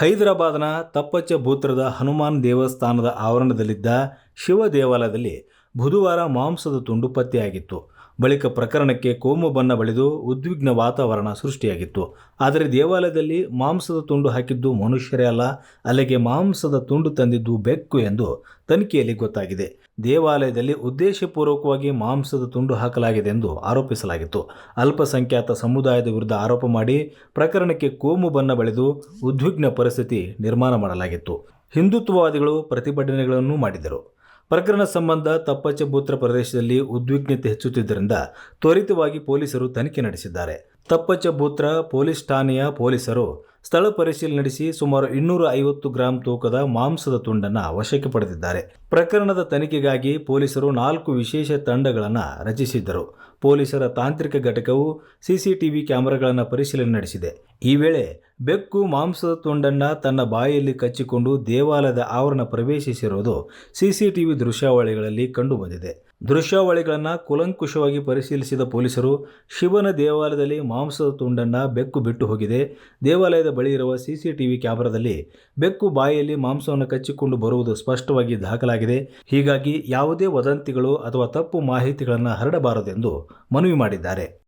ಹೈದರಾಬಾದ್ನ ತಪ್ಪಚ್ಚ ಭೂತ್ರದ ಹನುಮಾನ್ ದೇವಸ್ಥಾನದ ಆವರಣದಲ್ಲಿದ್ದ ಶಿವ ದೇವಾಲಯದಲ್ಲಿ ಬುಧವಾರ ಮಾಂಸದ ತುಂಡು ಪತ್ತೆಯಾಗಿತ್ತು. ಬಳಿಕ ಪ್ರಕರಣಕ್ಕೆ ಕೋಮು ಬಣ್ಣ ಬಳಿದು ಉದ್ವಿಗ್ನ ವಾತಾವರಣ ಸೃಷ್ಟಿಯಾಗಿತ್ತು. ಆದರೆ ದೇವಾಲಯದಲ್ಲಿ ಮಾಂಸದ ತುಂಡು ಹಾಕಿದ್ದು ಮನುಷ್ಯರೇ ಅಲ್ಲ, ಅಲ್ಲಿಗೆ ಮಾಂಸದ ತುಂಡು ತಂದಿದ್ದು ಬೆಕ್ಕು ಎಂದು ತನಿಖೆಯಲ್ಲಿ ಗೊತ್ತಾಗಿದೆ. ದೇವಾಲಯದಲ್ಲಿ ಉದ್ದೇಶಪೂರ್ವಕವಾಗಿ ಮಾಂಸದ ತುಂಡು ಹಾಕಲಾಗಿದೆ ಎಂದು ಆರೋಪಿಸಲಾಗಿತ್ತು. ಅಲ್ಪಸಂಖ್ಯಾತ ಸಮುದಾಯದ ವಿರುದ್ಧ ಆರೋಪ ಮಾಡಿ ಪ್ರಕರಣಕ್ಕೆ ಕೋಮು ಬಣ್ಣ ಬಳಿದು ಉದ್ವಿಗ್ನ ಪರಿಸ್ಥಿತಿ ನಿರ್ಮಾಣ ಮಾಡಲಾಗಿತ್ತು. ಹಿಂದುತ್ವವಾದಿಗಳು ಪ್ರತಿಭಟನೆಗಳನ್ನು ಮಾಡಿದರು. ಪ್ರಕರಣ ಸಂಬಂಧ ತಪ್ಪಚಬೂತ್ರ ಪ್ರದೇಶದಲ್ಲಿ ಉದ್ವಿಗ್ನತೆ ಹೆಚ್ಚುತ್ತಿದ್ದರಿಂದ ತ್ವರಿತವಾಗಿ ಪೊಲೀಸರು ತನಿಖೆ ನಡೆಸಿದ್ದಾರೆ. ತಪ್ಪಚಬೂತ್ರ ಪೊಲೀಸ್ ಠಾಣೆಯ ಪೊಲೀಸರು ಸ್ಥಳ ಪರಿಶೀಲನೆ ನಡೆಸಿ ಸುಮಾರು ಇನ್ನೂರ ಐವತ್ತು ಗ್ರಾಂ ತೂಕದ ಮಾಂಸದ ತುಂಡನ್ನು ವಶಕ್ಕೆ ಪಡೆದಿದ್ದಾರೆ. ಪ್ರಕರಣದ ತನಿಖೆಗಾಗಿ ಪೊಲೀಸರು ನಾಲ್ಕು ವಿಶೇಷ ತಂಡಗಳನ್ನು ರಚಿಸಿದ್ದರು. ಪೊಲೀಸರ ತಾಂತ್ರಿಕ ಘಟಕವು ಸಿಸಿಟಿವಿ ಕ್ಯಾಮೆರಾಗಳನ್ನು ಪರಿಶೀಲನೆ ನಡೆಸಿದೆ. ಈ ವೇಳೆ ಬೆಕ್ಕು ಮಾಂಸದ ತುಂಡನ್ನು ತನ್ನ ಬಾಯಲ್ಲಿ ಕಚ್ಚಿಕೊಂಡು ದೇವಾಲಯದ ಆವರಣ ಪ್ರವೇಶಿಸಿರುವುದು ಸಿಸಿಟಿವಿ ದೃಶ್ಯಾವಳಿಗಳಲ್ಲಿ ಕಂಡುಬಂದಿದೆ. ದೃಶ್ಯಾವಳಿಗಳನ್ನು ಕುಲಂಕುಷವಾಗಿ ಪರಿಶೀಲಿಸಿದ ಪೊಲೀಸರು, ಶಿವನ ದೇವಾಲಯದಲ್ಲಿ ಮಾಂಸದ ತುಂಡನ್ನು ಬೆಕ್ಕು ಬಿಟ್ಟು ಹೋಗಿದೆ. ದೇವಾಲಯದ ಬಳಿ ಇರುವ ಸಿಸಿಟಿವಿ ಕ್ಯಾಮರಾದಲ್ಲಿ ಬೆಕ್ಕು ಬಾಯಲ್ಲಿ ಮಾಂಸವನ್ನು ಕಚ್ಚಿಕೊಂಡು ಬರುವುದು ಸ್ಪಷ್ಟವಾಗಿ ದಾಖಲಾಗಿದೆ. ಹೀಗಾಗಿ ಯಾವುದೇ ವದಂತಿಗಳು ಅಥವಾ ತಪ್ಪು ಮಾಹಿತಿಗಳನ್ನು ಹರಡಬಾರದೆಂದು ಮನವಿ ಮಾಡಿದ್ದಾರೆ.